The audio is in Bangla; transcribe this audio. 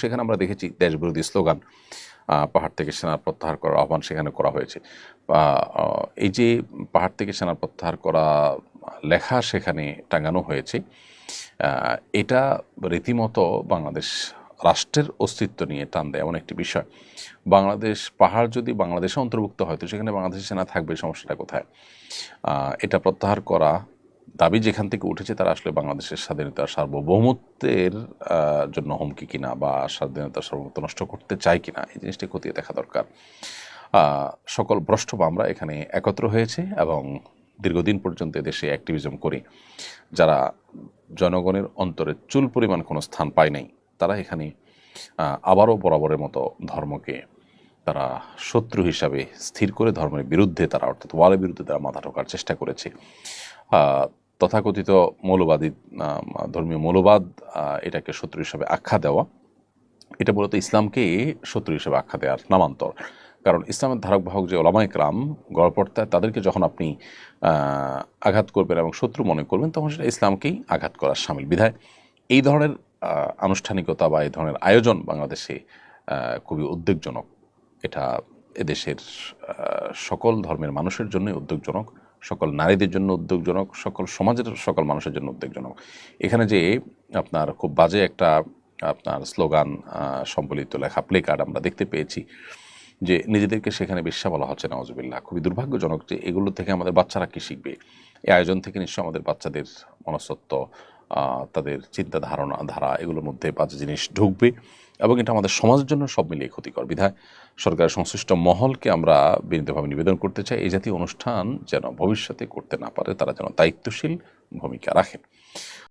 সেখানে আমরা দেখেছি দেশবিরোধী স্লোগান পাহাড় থেকে সেনা প্রত্যাহার করার আহ্বান সেখানে করা হয়েছে। এই যে পাহাড় থেকে সেনা প্রত্যাহার করা লেখা সেখানে টাঙানো হয়েছে এটা রীতিমতো বাংলাদেশ রাষ্ট্রের অস্তিত্ব নিয়ে টান দেয় এমন একটি বিষয়। বাংলাদেশ পাহাড় যদি বাংলাদেশে অন্তর্ভুক্ত হয়, তো সেখানে বাংলাদেশের সেনা থাকবে, সমস্যাটা কোথায়? এটা প্রত্যাহার করা দাবি যেখান থেকে উঠেছে তারা আসলে বাংলাদেশের স্বাধীনতা সার্বভৌমত্বের জন্য হুমকি কিনা বা স্বাধীনতা সার্বভৌমত্ব নষ্ট করতে চায় কিনা এই জিনিসটি খতিয়ে দেখা দরকার। সকল ভ্রষ্ট আমরা এখানে একত্র হয়েছে এবং দীর্ঘদিন পর্যন্ত দেশে অ্যাক্টিভিজম করি। যারা জনগণের অন্তরে চুল পরিমাণ কোনো স্থান পায় নাই, তারা এখানে আবারও বরাবরের মতো ধর্মকে তারা শত্রু হিসাবে স্থির করে ধর্মের বিরুদ্ধে তারা অর্থাৎ ওয়ালের বিরুদ্ধে তারা মাথা ঠোকার চেষ্টা করেছে। তথাকথিত মৌলবাদী ধর্মীয় মৌলবাদ এটাকে শত্রু হিসাবে আখ্যা দেওয়া। এটা মূলত ইসলামকে শত্রু হিসেবে আখ্যা দেওয়ার নামান্তর। কারণ ইসলামের ধারক বাহক যে ওলামায় ক্রাম গড়পড়তায় তাদেরকে যখন আপনি আঘাত করবেন এবং শত্রু মনে করবেন, তখন সেটা ইসলামকেই আঘাত করার সামিল। বিধায় এই ধরনের আনুষ্ঠানিকতা বা এই ধরনের আয়োজন বাংলাদেশে খুবই উদ্বেগজনক। এটা এদেশের সকল ধর্মের মানুষের জন্যই উদ্বেগজনক। সকল নারীদের জন্য উদ্যোগজনক সকল সমাজের সকল মানুষের জন্য উদ্যোগজনক এখানে যে আপনার খুব বাজে একটা আপনার স্লোগান সম্বলিত লেখা প্লে কার্ড আমরা দেখতে পেয়েছি যে নিজেদেরকে সেখানে বিশ্বা বলা হচ্ছে নওয়াজবিল্লা খুবই দুর্ভাগ্যজনক যে এগুলো থেকে আমাদের বাচ্চারা কী শিখবে? এই আয়োজন থেকে নিশ্চয় আমাদের বাচ্চাদের মনস্তত্ত্ব আহ, তাদের চিন্তা ধারণা ধারা এগুলোর মধ্যে বাজে জিনিস ঢুকবে এবং এটা আমাদের সমাজের জন্য সব মিলিয়ে ক্ষতিকর বিধায়। সরকারের সংশ্লিষ্ট মহলকে আমরা বিনীতভাবে নিবেদন করতে চাই, এই জাতীয় অনুষ্ঠান যেন ভবিষ্যতে করতে না পারে, তারা যেন দায়িত্বশীল ভূমিকা রাখেন।